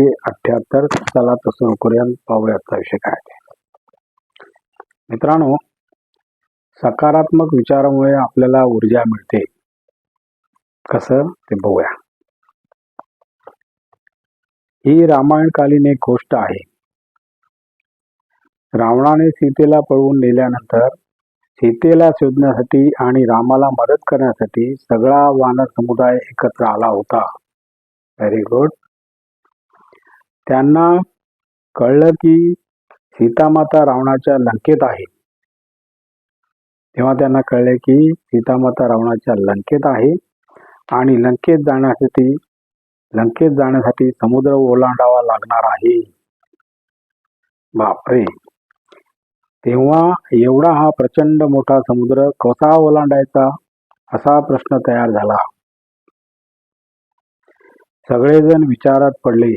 एकशे अठ्ठ्याहत्तर चला तर करूया पाहूया विषय काय? ते. मित्रांनो सकारात्मक विचारामुळे आपल्याला ऊर्जा मिळते. कसं? ते बघूया. ही रामायणकालीन एक गोष्ट आहे. रावणाने सीतेला पळवून नेल्यानंतर सीतेला शोधण्यासाठी आणि रामाला मदत करण्यासाठी सगळा वानर समुदाय एकत्र आला होता. व्हेरी गुड त्यांना कळलं की सीतामाता रावणाच्या लंकेत आहे. तेव्हा त्यांना कळले की सीतामाता रावणाच्या लंकेत आहे आणि लंकेत जाण्यासाठी लंकेत जाण्यासाठी समुद्र ओलांडावा लागणार आहे. बापरे! तेव्हा एवढा हा प्रचंड मोठा समुद्र कसा ओलांडायचा असा प्रश्न तयार झाला. सगळेजण विचारात पडले.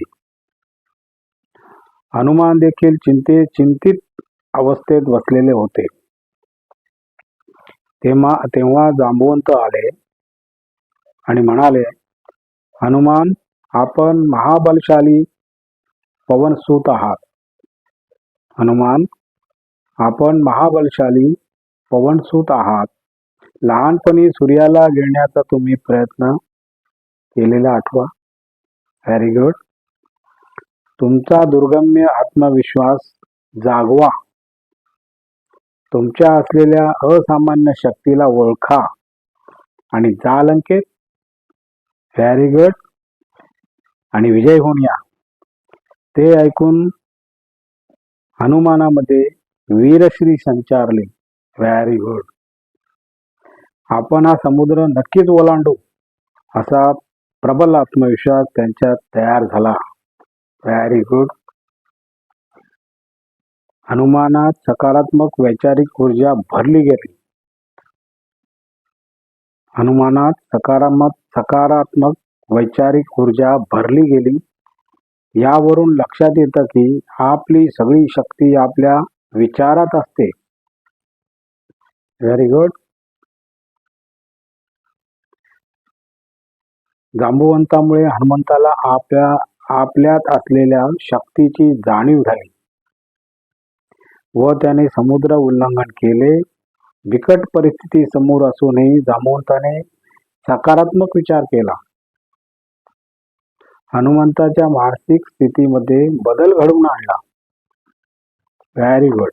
हनुमान देखील चिंते चिंतित अवस्थेत बसलेले होते. तेव्हा तेव्हा जांबवंत आले आणि म्हणाले हनुमान आपण महाबलशाली पवनसूत आहात. हनुमान आपण महाबलशाली पवनसूत आहात. लहानपणी सूर्याला गिळण्याचा तुम्ही प्रयत्न केलेला आठवा. Very good. तुमचा दुर्गम्य आत्मविश्वास जागवा. तुमच्या असलेल्या असामान्य शक्तीला ओळखा. आणि जा लंकेत व्हेरी गुड आणि विजय होऊन या. ते ऐकून हनुमानामध्ये वीरश्री संचारले. व्हेरी गुड आपण हा समुद्र नक्कीच ओलांडू असा प्रबल आत्मविश्वास त्यांच्यात तयार झाला. व्हेरी गुड हनुमानात सकारात्मक वैचारिक ऊर्जा भरली गेली. हनुमानात सकारात्मक सकारात्मक वैचारिक ऊर्जा भरली गेली. यावरून लक्षात येतं की आपली सगळी शक्ती आपल्या विचारात असते. व्हेरी गुड जांबुवंतामुळे हनुमंताला आपल्या आपल्यात असलेल्या शक्तीची जाणीव झाली व त्याने समुद्र उल्लंघन केले. बिकट परिस्थिती समोर असूनही जांबुवंताने सकारात्मक विचार केला. हनुमंताच्या मानसिक स्थितीमध्ये बदल घडवून आणला. व्हेरी गुड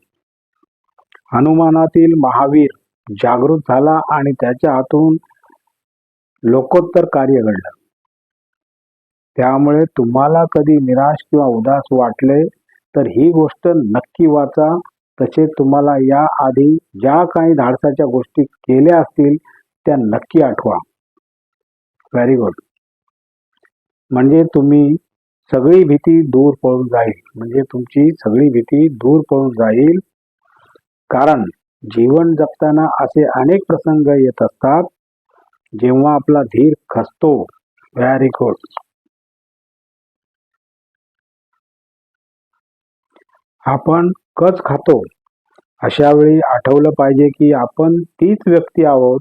हनुमानातील महावीर जागृत झाला आणि त्याच्या हातून लोकोत्तर कार्य घडलं. त्यामुळे तुम्हाला कधी निराश किंवा उदास वाटले तर ही गोष्ट नक्की वाचा. तसेच तुम्हाला या आधी ज्या काही धाडसाच्या गोष्टी केल्या असतील त्या नक्की आठवा. व्हेरी गुड म्हणजे तुम्ही सगळी भीती दूर पळून जाईल. म्हणजे तुमची सगळी भीती दूर पळून जाईल. कारण जीवन जगताना असे अनेक प्रसंग येत असतात. जेव्हा आपला धीर खसतो. व्हेरी गुड आपण कच खातो अशा वेळी आठवलं पाहिजे की आपण तीच व्यक्ती आहोत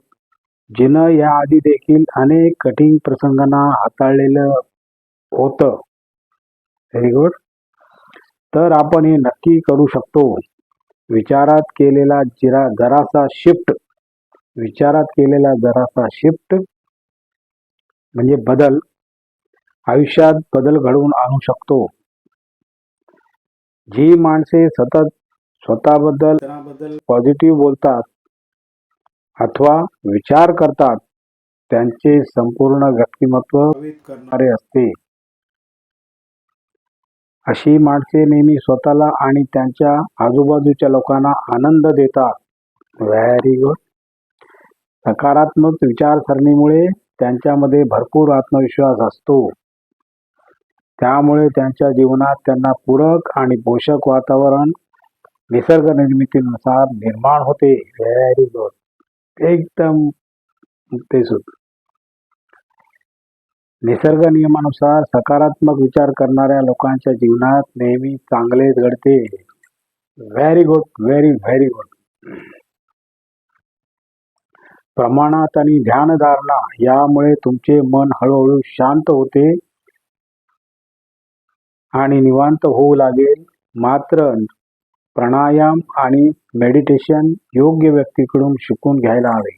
जिनं याआधी देखील अनेक कठीण प्रसंगांना हाताळलेलं होतं. व्हेरी गुड तर आपण हे नक्की करू शकतो. विचारात केलेला जिरा जरासा शिफ्ट विचारात केलेला जरासा शिफ्ट म्हणजे बदल. आयुष्यात बदल घडवून आणू शकतो. जी माणसे सतत स्वतःबद्दल पॉझिटिव्ह बोलतात अथवा विचार करतात त्यांचे संपूर्ण व्यक्तिमत्व करणारे असते. अशी माणसे नेहमी स्वतःला आणि त्यांच्या आजूबाजूच्या लोकांना आनंद देतात. व्हेरी गुड सकारात्मक विचारसरणीमुळे त्यांच्यामध्ये भरपूर आत्मविश्वास असतो. त्यामुळे त्यांच्या जीवनात त्यांना पूरक आणि पोषक वातावरण निसर्ग निर्मितीनुसार निर्माण होते. व्हेरी गुड एकदम ते सुद्धा. निसर्ग नियमानुसार सकारात्मक विचार करणाऱ्या लोकांच्या जीवनात नेहमी चांगलेच घडते. Very good very very good प्रमाणात आणि ध्यानधारणा यामुळे तुमचे मन हळूहळू शांत होते. आणि निवांत होऊ लागेल. मात्र प्राणायाम आणि मेडिटेशन योग्य व्यक्तीकडून शिकून घ्यायला हवे.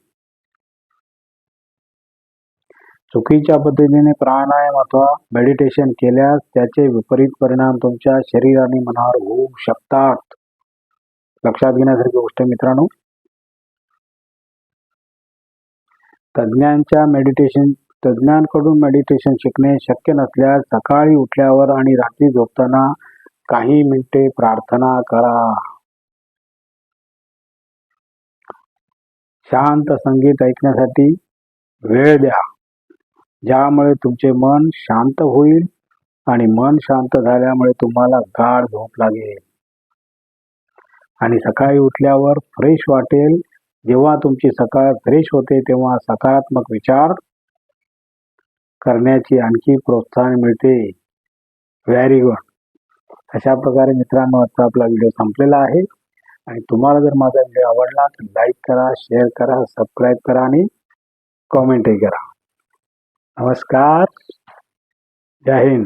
चुकीच्या पद्धतीने प्राणायाम अथवा मेडिटेशन केल्यास त्याचे विपरीत परिणाम तुमच्या शरीर आणि मनावर होऊ शकतात. लक्षात घेण्यासारखी गोष्ट मित्रांनो. तज्ज्ञांच्या मेडिटेशन तज्ज्ञांकडून मेडिटेशन शिकणे शक्य नसल्यास सकाळी उठल्यावर आणि रात्री झोपताना काही मिनिटे प्रार्थना करा. शांत संगीत ऐकण्यासाठी वेळ द्या. ज्यामुळे तुमचे मन शांत होईल आणि मन शांत झाल्यामुळे तुम्हाला गाढ झोप लागेल. आणि सकाळी उठल्यावर फ्रेश वाटेल. जेव्हा तुमची सकाळ फ्रेश होते तेव्हा सकारात्मक विचार करण्याची आणखी प्रोत्साहन मिळते. व्हेरी गुड अशा प्रकारे मित्रांनो आजचा आपला व्हिडिओ संपलेला आहे. आणि तुम्हाला जर माझा व्हिडिओ आवडला तर लाईक करा शेअर करा सबस्क्राईब करा आणि कॉमेंटही करा. नमस्कार. जय हिंद.